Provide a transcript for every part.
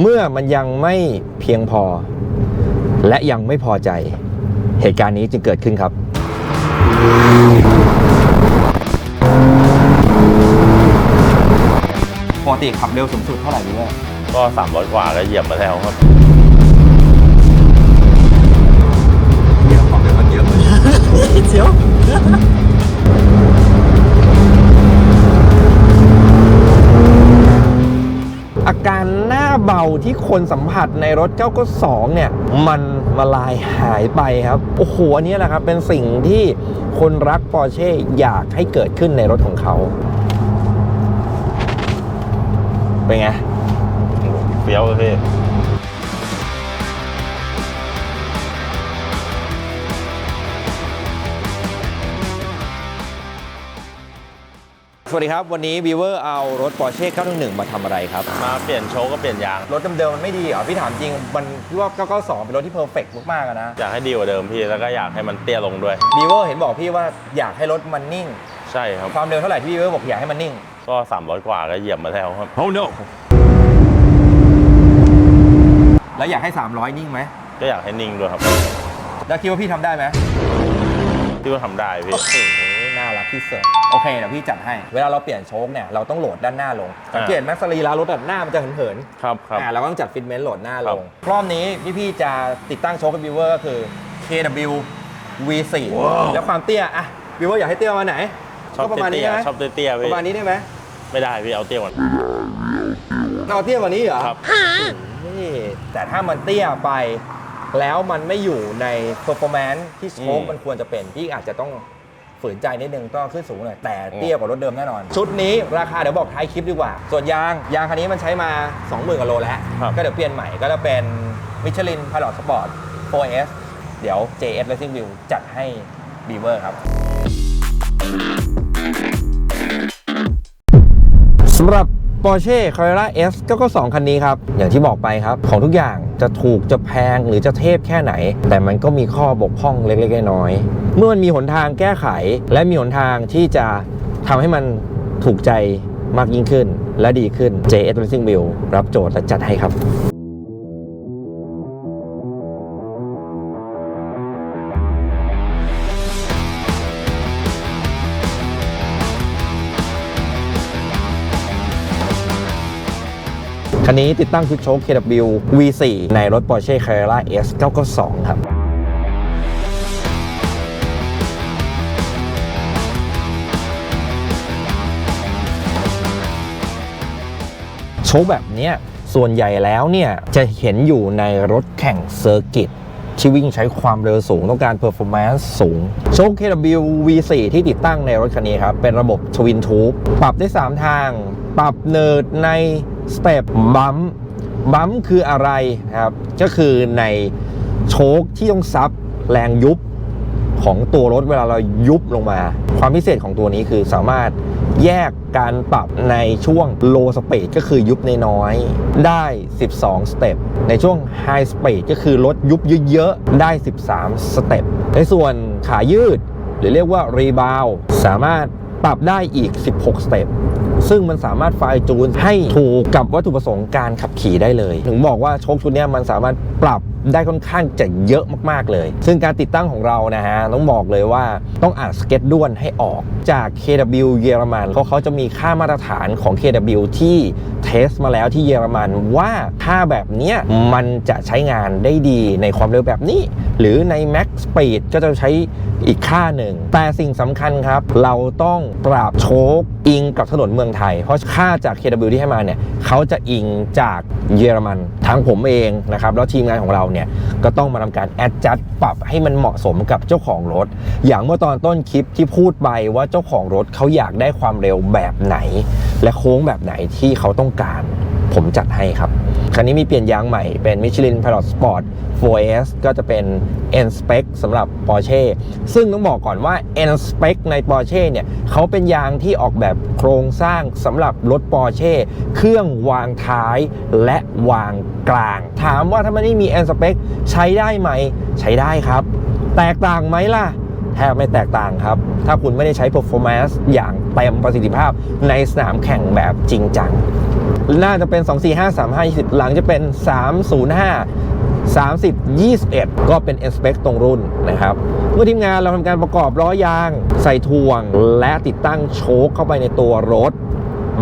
เมื่อมันยังไม่เพียงพอ และยังไม่พอใจ เหตุการณ์นี้จึงเกิดขึ้นครับ ปกติขับเร็วสูงสุดเท่าไหร่พี่ว่าก็300กว่าก็เหยียบมาแล้วครับเยอะความเร็วมันเยอะเลย เดี๋ยวาเบาที่คนสัมผัสในรถ992เนี่ยมันมาลายหายไปครับ โอ้โหอันนี้แหละครับ เป็นสิ่งที่คนรักปอร์เช่อยากให้เกิดขึ้นในรถของเขา เป็นไงเฟี้ยวเลยพี่ สวัสดีครับ วันนี้ v ีเวอร์เอารถ Porsche 911 มาทำอะไรครับ มาเปลี่ยนโชว์ก็เปลี่ยนยาง รถเดิมๆมันไม่ดีเหรอพี่ถามจริง มันพี่ว่า992 เป็นรถที่เพอร์เฟกต์มากๆอะนะอยากให้ดีกว่าเดิมพี่แล้วก็อยากให้มันเตี้ยลงด้วย v ีเวอร์เห็นบอกพี่ว่าอยากให้รถมันนิ่ง ใช่ครับ ความเร็วเท่าไหร่ที่ v ีเวอร์บอกอยากให้มันนิ่ง ก็ 300 กว่าก็เหยียบมาแล้วครับแล้วอยากให้ 300 นิ่งไหมก็อยากให้นิ่งด้วยครับแล้วคิดว่าพี่ทำได้ไหมที่ว่าทำได้พี่โอ้โหน่ารัก ที่สุด โอเคเดี๋ยวพี่จัดให้ เวลาเราเปลี่ยนโชคเนี่ยเราต้องโหลดด้านหน้าลงสังเกตไหมสรีระรถอะหน้ามันจะเหินครับครับ ๆอ่าเราก็ต้องจัดฟิตเมนต์โหลดหน้าลครังบรอบนี้ที่พี่จะติดตั้งโชคกับบิวเวอร์ก็คือ KW V4 แล้วความเตี้ยอะบิวเวอร์อยากให้เตี้ยประมาณไหนชอบก็ประมาณนี้เตี้ยไหมๆชอบเตี้ยๆปพี่ระมาณนี้ได้ไหมไม่ได้พี่เอาเตี้ยกว่าเอาเตี้ยกว่านี้เหรอครับ นี่แต่ถ้ามันเตี้ยไปแล้วมันไม่อยู่ใน performance ที่โชคอืม มันควรจะเป็นพี่อาจจะต้อง ฝืนใจนิดนึงต้องขึ้นสูงหน่อยแต่เตี้ยกว่ารถเดิมแน่นอน ชุดนี้ราคาเดี๋ยวบอกท้ายคลิปดีกว่า ส่วนยางยางคันนี้มันใช้มา 20,000กว่าโลแล้ว ครับก็เดี๋ยวเปลี่ยนใหม่ก็จะเป็น Michelin Pilot Sport 4S เดี๋ยว JS Racing View จัดให้ Beaver ครับ สำหรับ Porsche Carrera S 992คันนี้ครับ อย่างที่บอกไปครับ ของทุกอย่าง จะถูกจะแพงหรือจะเทพแค่ไหน แต่มันก็มีข้อบกพร่องเล็กๆน้อยๆเมื่อมันมีหนทางแก้ไข และมีหนทางที่จะทำให้มันถูกใจมากยิ่งขึ้นและดีขึ้น JS Racing Wheel รับโจทย์และจัดให้ครับ คันนี้ติดตั้งชุดโชค KW V4 ในรถ Porsche Carrera S 992ครับโชคแบบเนี้ยส่วนใหญ่แล้วเนี่ยจะเห็นอยู่ในรถแข่งเซอร์กิตที่วิ่งใช้ความเร็วสูงต้องการ performance สูงโชค KW V4 ที่ติดตั้งในรถคันนี้ครับ เป็นระบบ Twin Tube ปรับได้ 3 ทาง ปรับเนิร์ดในสเต็ปบัมบัมคืออะไรครับ ก็คือในโชคที่ต้องซับแรงยุบของตัวรถเวลาเรายุบลงมา ความพิเศษของตัวนี้คือสามารถแยกการปรับในช่วง low speed ก็คือยุบนน้อยได้ 12 สเต็ป ในช่วง high speed ก็คือลดยุบเยอะๆ ได้ 13 สเต็ป ในส่วนขายืด หรือเรียกว่า rebound สามารถปรับได้อีก 16 สเต็ป ซึ่งมันสามารถไฟจูนให้ถูกกับวัตถุประสงค์การขับขี่ได้เลย ถึงบอกว่าโชคชุดนี้มันสามารถปรับได้ค่อนข้างจะเยอะมากๆเลย ซึ่งการติดตั้งของเรานะฮะต้องบอกเลยว่าต้องอ่านสเก็ตด้วนให้ออกจาก KW เยอรมันเพราะเขาจะมีค่ามาตรฐานของ KW ที่เทสมาแล้วที่เยอรมันว่าค่าแบบนี้มันจะใช้งานได้ดีในความเร็วแบบนี้ หรือใน Max Speed ก็จะใช้อีกค่าหนึ่ง แต่สิ่งสำคัญครับ เราต้องปรับโชคอิงกับถนนเมืองไทย เพราะค่าจาก KW ที่ให้มาเนี่ยเขาจะอิงจากเยอรมันทั้งผมเองนะครับแล้วทีมงานของเราเนี่ยก็ต้องมาทำการแอดจัดปรับให้มันเหมาะสมกับเจ้าของรถ อย่างเมื่อตอนต้นคลิปที่พูดไปว่าเจ้าของรถเขาอยากได้ความเร็วแบบไหน และโค้งแบบไหนที่เขาต้องการ ผมจัดให้ครับ คันนี้มีเปลี่ยนยางใหม่เป็น Michelin Pilot Sport 4S ก็จะเป็น N Spec สำหรับ Porsche ซึ่งต้องบอกก่อนว่า N Spec ใน Porsche เนี่ยเขาเป็นยางที่ออกแบบโครงสร้างสำหรับรถ Porsche เครื่องวางท้ายและวางกลาง ถามว่าถ้ามันไม่มี N Spec ใช้ได้ไหม ใช้ได้ครับ แตกต่างไหมล่ะแทบไม่แตกต่างครับ ถ้าคุณไม่ได้ใช้ performance อย่างเต็มประสิทธิภาพในสนามแข่งแบบจริงจัง น่าจะเป็น 245 35 20 หลังจะเป็น 305 30 21 ก็เป็น e n s p e c ตรงรุ่นนะครับ เมื่อทีมงานเราทำการประกอบล้อยาง ใส่ทวง และติดตั้งโชคเข้าไปในตัวรถ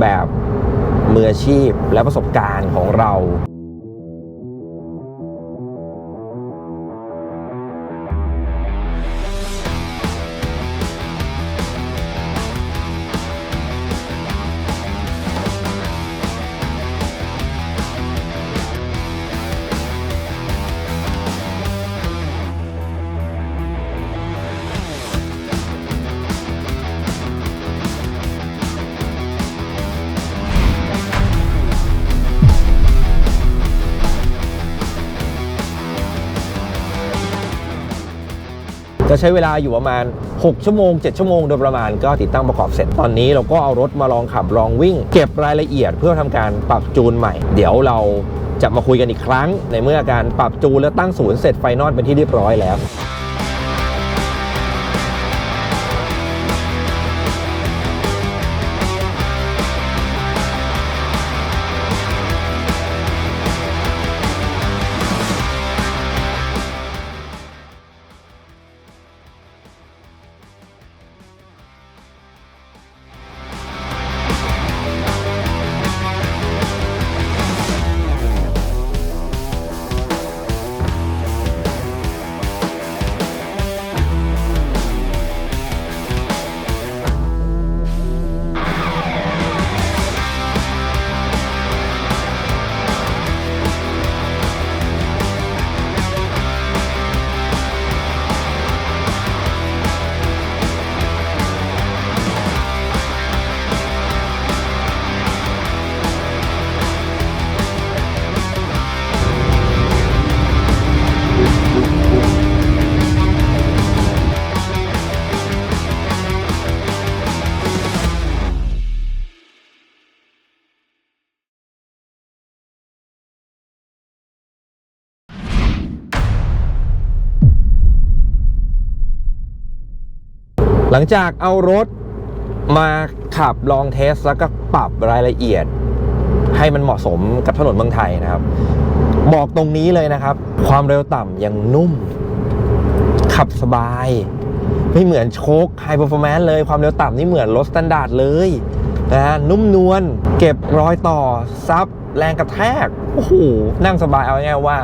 แบบมืออาชีพและประสบการณ์ของเรา จะใช้เวลาอยู่ประมาณ 6 ชั่วโมง 7 ชั่วโมงโดยประมาณก็ติดตั้งประกอบเสร็จ ตอนนี้เราก็เอารถมาลองขับลองวิ่ง เก็บรายละเอียดเพื่อทำการปรับจูนใหม่ เดี๋ยวเราจะมาคุยกันอีกครั้ง ในเมื่อการปรับจูนและตั้งศูนย์เสร็จไฟนอลเป็นที่เรียบร้อยแล้ว หลังจากเอารถมาขับลองเทสแล้วก็ปรับรายละเอียด ให้มันเหมาะสมกับถนนเมืองไทยนะครับ บอกตรงนี้เลยนะครับ ความเร็วต่ำยังนุ่ม ขับสบาย ไม่เหมือนโชคไฮเปอร์ฟอร์แมนซ์เลยความเร็วต่ำนี่เหมือนรถสแตนดาร์ดเลยนะฮะนุ่มนวลเก็บรอยต่อซับแรงกระแทกโอ้โหนั่งสบายเอาง่ายว่า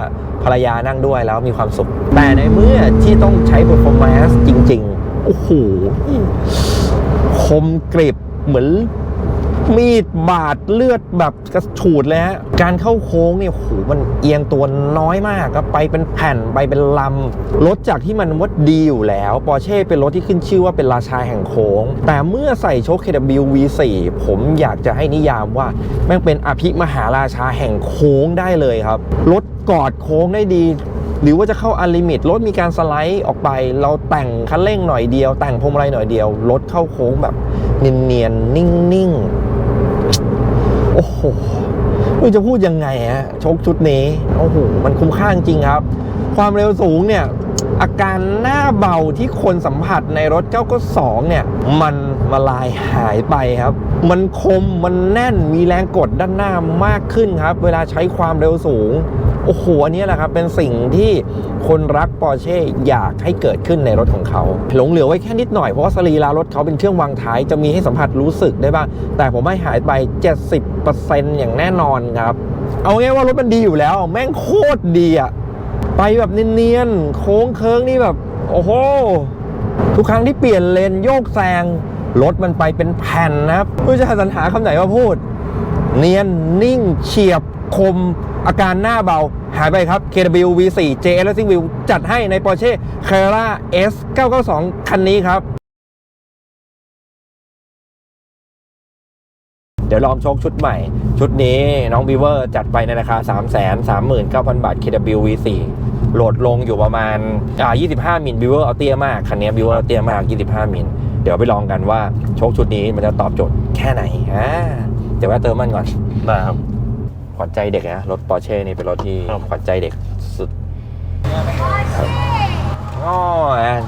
ภรรยานั่งด้วยแล้วมีความสุข แต่ในเมื่อที่ต้องใช้ performance จริง โอ้โหคมกริบเหมือนมีดบาดเลือดแบบกระฉูดเลยฮะ การเข้าโค้งเนี่ยโหมันเอียงตัวน้อยมากก็ไปเป็นแผ่นไปเป็นลำ รถจากที่มันวัดดีอยู่แล้ว ปอร์เช่เป็นรถที่ขึ้นชื่อว่าเป็นราชาแห่งโค้ง แต่เมื่อใส่โชค KW V4 ผมอยากจะให้นิยามว่า แม่งเป็นอภิมหาราชาแห่งโค้งได้เลยครับ รถกอดโค้งได้ดี หรือว่าจะเข้าอันลิมิตรถมีการสไลด์ออกไป เราแต่งคันเร่งหน่อยเดียว แต่งพวงมาลัยหน่อยเดียว รถเข้าโค้งแบบเนียนๆนิ่งๆ โอ้โหไม่จะพูดยังไงฮะชคชุดนี้โอ้โหมันคุ้มค่าจริงครับ ความเร็วสูงเนี่ยอาการหน้าเบาที่คนสัมผัสในรถ992เนี่ยมันมาลายหายไปครับ มันคมมันแน่นมีแรงกดด้านหน้ามากขึ้นครับ เวลาใช้ความเร็วสูง โอ้โหอันนี้แหละครับ เป็นสิ่งที่คนรักปอร์เช่อยากให้เกิดขึ้นในรถของเขา หลงเหลือไว้แค่นิดหน่อย เพราะว่าสรีระรถเขาเป็นเครื่องวางท้ายจะมีให้สัมผัสรู้สึกได้บ้าง แต่ผมไม่หายไป 70%อย่างแน่นอนครับ เอาง่ายว่ารถมันดีอยู่แล้ว แม่งโคตรดีอะไปแบบเนียนๆ โค้งเคิงนี่แบบ โอ้โห ทุกครั้งที่เปลี่ยนเลนโยกแซงรถมันไปเป็นแผ่นนะครับไม่รู้จะหาสรรหาคำไหนมาพูด เนียนนิ่งเฉียบคม อาการหน้าเบาหายไปครับ KW V4 JS Racing View จัดให้ใน Porsche Carrera S 992 คันนี้ครับ เดี๋ยวลองโชคชุดใหม่ ชุดนี้น้องบีเวอร์จัดไปในราคา 3 3 9 0 0 0 บาท KW V4 โหลดลงอยู่ประมาณอ่า25 มิลบิวเวอร์เอาเตี้ยมาก คันนี้บิวเวอร์เอาเตี้ยมาก 25 มิล เดี๋ยวไปลองกันว่าโชคชุดนี้มันจะตอบโจทย์แค่ไหนอ่าเดี๋ยวแวะเติมมันก่อน ได้ครับ ขวัญใจเด็กนะ รถปอร์เช่นี่เป็นรถที่ครับขวัญใจเด็กสุดครับอ๋อแอน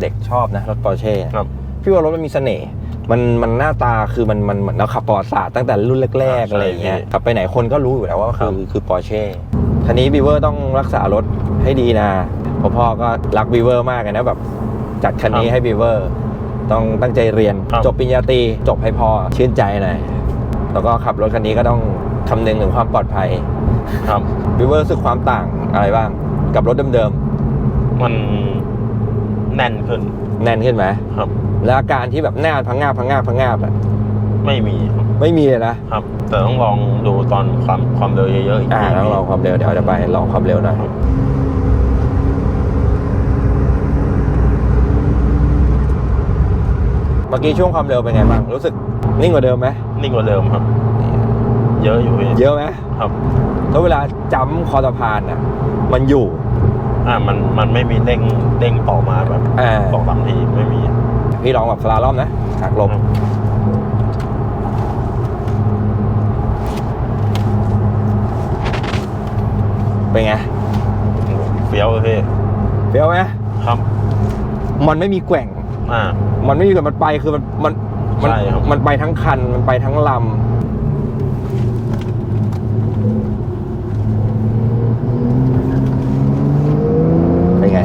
เด็กชอบนะ รถปอร์เช่ครับพี่ว่ารถมันมีเสน่ห์มันมันหน้าตาคือมันมันเหมือนเราขับประวัติศาสตร์ตั้งแต่รุ่นแรกๆใช่อะไรอย่างเงี้ยพี่ขับไปไหนคนก็รู้อยู่แล้วว่าครัคือบคือปอร์เช่ทีนี้บีเวอร์ต้องรักษารถให้ดีนะเพราะพ่อก็รักบีเวอร์มากเลยนะแบบจัดคันนี้ให้บีเวอร์ต้องตั้งใจเรียน จบปริญญาตรีจบให้พ่อชื่นใจหน่อย แล้วก็ขับรถคันนี้ก็ต้องคำนึงถึงความปลอดภัยครับบีเวอร์รู้สึกความต่างอะไรบ้าง กับรถเดิมมันแน่นขึ้นๆแน่นขึ้นไหมครับ แล้วอาการที่แบบหน้าพังงาบพังงาบพังงาบอะไม่มีครับไม่มีเลยนะครับ แต่ต้องลองดูตอนความความเร็วเยอะๆอีกอ่าที ต้องลองความเร็วเดี๋ยวจะไปลองความเร็วหน่อยเมื่อกี้ช่วงความเร็วเป็นไงบ้างรู้สึกนิ่งกว่าเดิมไหมนิ่งกว่าเดิมครับ เยอะอยู่พี่เยอะไหมครับแล้วเวลาจ้ำคอสะพานอะมันอยู่ อ่ามันมันไม่มีเด้งเด้งต่อมาแบบอ่าสองสามทีไม่มี พี่ลองแบบสลาล่อมนะหักลมครับเป็นไงเฟี้ยวเลยพี่เฟี้ยวไหมครับ มันไม่มีแกว่ง อ่า มันไม่มีแต่มันไปคือมันมันมันใช่ครับ มันไปทั้งคันมันไปทั้งลำเป็นไง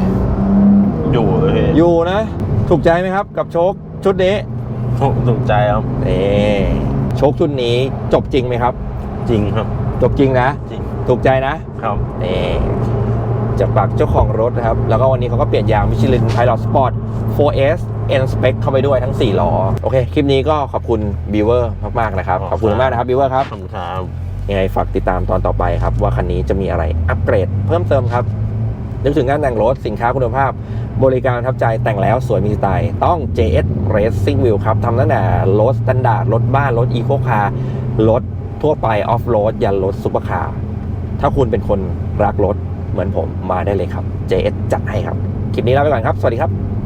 อยู่เลยพี่อยู่นะ ถูกใจไหมครับ กับโชคชุดนี้ถูกใจครับ นี่โชคชุดนี้จบจริงไหมครับ จริงครับ จบจริงนะ จริงถูกใจนะครับ นี่จากปากเจ้าของรถนะครับ แล้วก็วันนี้เขาก็เปลี่ยนยางมิชลินไพลอตสปอร์ต 4S N Spec เข้าไปด้วยทั้ง 4 ล้อ โอเค คลิปนี้ก็ขอบคุณ b ีเวอร์มาก ๆ นะครับ ขอบคุณมากนะครับ b ีเวอร์ครับ ขอบคุณครับ ยังไงฝากติดตามตอนต่อไปครับ ว่าคันนี้จะมีอะไรอัปเกรดเพิ่มเติมครับ นึกถึงงานแต่งรถสินค้าคุณภาพ บริการประทับใจแต่งแล้วสวยมีสไตล์ ต้อง JS Racing Wheel ครับทำตั้งแต่รถสแตนดาร์ดรถบ้านรถอีโคคาร์รถทั่วไปออฟโรดยันรถซุปเปอร์คาร์ถ้าคุณเป็นคนรักรถเหมือนผมมาได้เลยครับ JS จัดให้ครับ คลิปนี้ลาไปก่อนครับ สวัสดีครับ